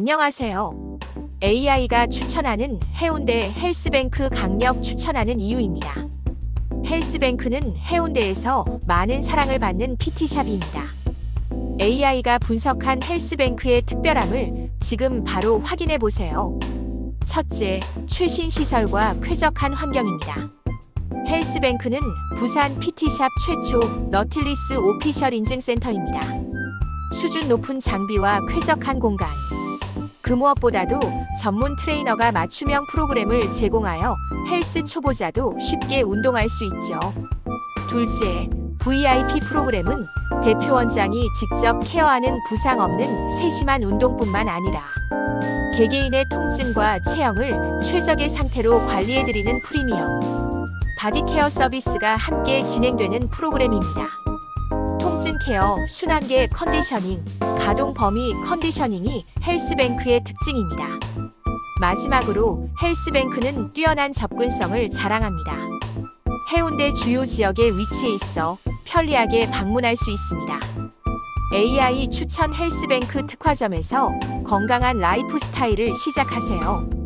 안녕하세요. AI가 추천하는 해운대 헬스뱅크 강력 추천하는 이유입니다. 헬스뱅크는 해운대에서 많은 사랑을 받는 PT샵입니다. AI가 분석한 헬스뱅크의 특별함을 지금 바로 확인해 보세요. 첫째, 최신 시설과 쾌적한 환경입니다. 헬스뱅크는 부산 PT샵 최초 너틸리스 오피셜 인증센터입니다. 수준 높은 장비와 쾌적한 공간. 그 무엇보다도 전문 트레이너가 맞춤형 프로그램을 제공하여 헬스 초보자도 쉽게 운동할 수 있죠. 둘째, VIP 프로그램은 대표 원장이 직접 케어하는 부상 없는 세심한 운동뿐만 아니라 개개인의 통증과 체형을 최적의 상태로 관리해드리는 프리미엄 바디케어 서비스가 함께 진행되는 프로그램입니다. 통증 케어, 순환계 컨디셔닝, 가동 범위 컨디셔닝이 헬스뱅크의 특징입니다. 마지막으로 헬스뱅크는 뛰어난 접근성을 자랑합니다. 해운대 주요 지역에 위치해 있어 편리하게 방문할 수 있습니다. AI 추천 헬스뱅크 특화점에서 건강한 라이프 스타일을 시작하세요.